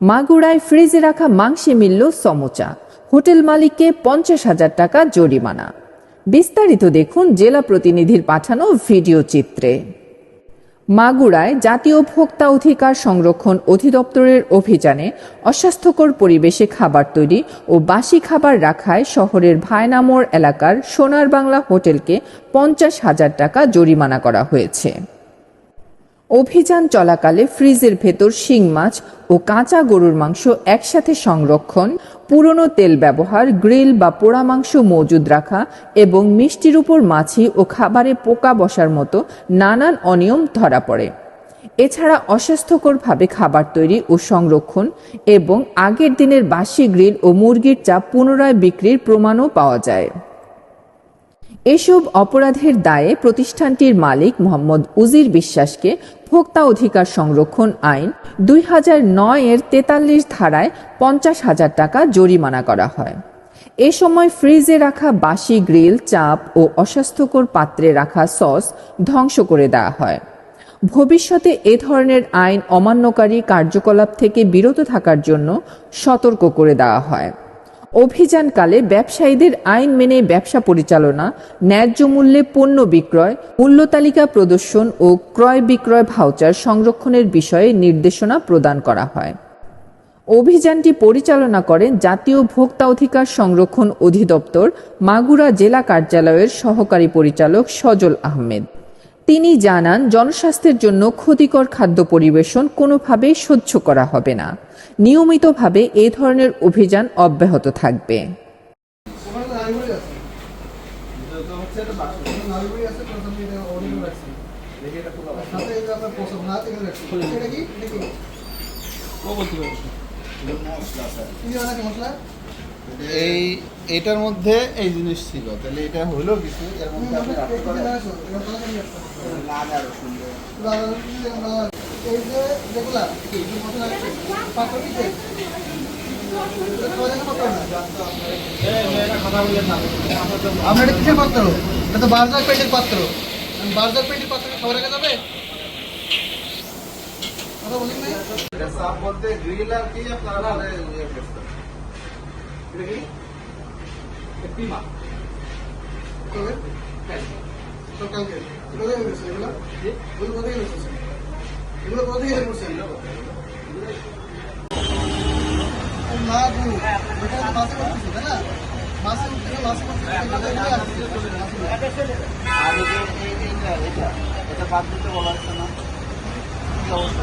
মাগুরায় ফ্রিজে রাখা মাংসে মিলল সমোচা। হোটেল মালিককে পঞ্চাশ হাজার টাকা জরিমানা। বিস্তারিত দেখুন জেলা প্রতিনিধির পাঠানো ভিডিও চিত্রে। মাগুরায় জাতীয় ভোক্তা অধিকার সংরক্ষণ অধিদপ্তরের অভিযানে অস্বাস্থ্যকর পরিবেশে খাবার তৈরি ও বাসি খাবার রাখায় শহরের ভায়নামোড় এলাকার সোনার বাংলা হোটেলকে পঞ্চাশ হাজার টাকা জরিমানা করা হয়েছে। অভিযান চলাকালে ফ্রিজের ভেতর শিং মাছ ও কাঁচা গরুর মাংস একসাথে সংরক্ষণ, পুরনো তেল ব্যবহার, গ্রিল বা পোড়া মাংস মজুদ রাখা এবং মিষ্টির উপর মাছি ও খাবারে পোকা বসার মতো নানান অনিয়ম ধরা পড়ে। এছাড়া অস্বাস্থ্যকরভাবে খাবার তৈরি ও সংরক্ষণ এবং আগের দিনের বাসি গ্রিল ও মুরগির চাপ পুনরায় বিক্রির প্রমাণও পাওয়া যায়। এসব অপরাধের দায়ে প্রতিষ্ঠানটির মালিক মোহাম্মদ উজির বিশ্বাসকে ভোক্তা অধিকার সংরক্ষণ আইন দুই হাজার নয়ের তেতাল্লিশ ধারায় পঞ্চাশ হাজার টাকা জরিমানা করা হয়। এ সময় ফ্রিজে রাখা বাসি গ্রিল, চাপ ও অস্বাস্থ্যকর পাত্রে রাখা সস ধ্বংস করে দেওয়া হয়। ভবিষ্যতে এ ধরনের আইন অমান্যকারী কার্যকলাপ থেকে বিরত থাকার জন্য সতর্ক করে দেওয়া হয়। অভিযানকালে ব্যবসায়ীদের আইন মেনে ব্যবসা পরিচালনা, ন্যায্য মূল্যে পণ্য বিক্রয়, মূল্য তালিকা প্রদর্শন ও ক্রয় বিক্রয় ভাউচার সংরক্ষণের বিষয়ে নির্দেশনা প্রদান করা হয়। অভিযানটি পরিচালনা করেন জাতীয় ভোক্তা অধিকার সংরক্ষণ অধিদপ্তর, মাগুরা জেলা কার্যালয়ের সহকারী পরিচালক সজল আহমেদ। তিনি জানান, জনস্বাস্থ্যের জন্য ক্ষতিকর খাদ্য পরিবেশন কোনোভাবেই সহ্য করা হবে না। নিয়মিতভাবে এ ধরনের অভিযান অব্যাহত থাকবে। এই এটার মধ্যে এই জিনিস ছিল। তাহলে এটা হলো কিছু? এর মধ্যে আপনি রাখতে পারেন এই যে যেগুলা আপনার এটা কিসের পাত্র? এটা তো বার্জার পেটের পাত্র। বার্জার পেটের পাত্র খাওয়া রাখা যাবে? কথা বলি না এটা সাপ বলতে গ্রিল আর কি আপনারা মানে ইয়ে কোথায় গেছে এগুলো? এগুলো কোথায় গেছে এগুলো গেছে করছেন না গু এটা তো মাসে করতেছে তাই না মাসে করতেছে আর এই যে এটা এটা বাদ দিতে বলা হচ্ছে কি অবস্থা